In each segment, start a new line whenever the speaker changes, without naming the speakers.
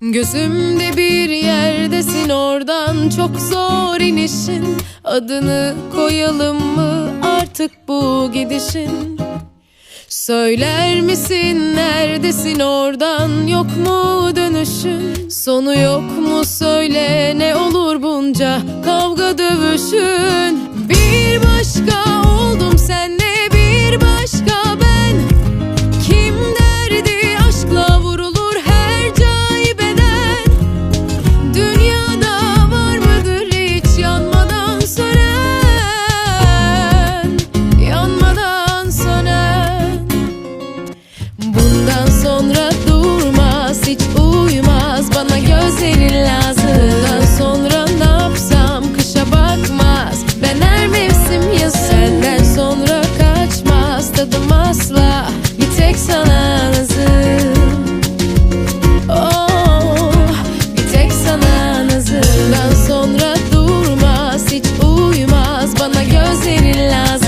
Gözümde bir yerdesin oradan çok zor inişin. Adını koyalım mı artık bu gidişin? Söyler misin neredesin oradan yok mu dönüşün? Sonu yok mu söyle ne olur bunca kavga dövüşün? asla Bir tek sana nazım oh, Bir tek sana nazım Ben sonra durmaz hiç uyumaz. Bana gözlerin lazım.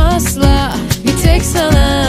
asla. Bir tek sana.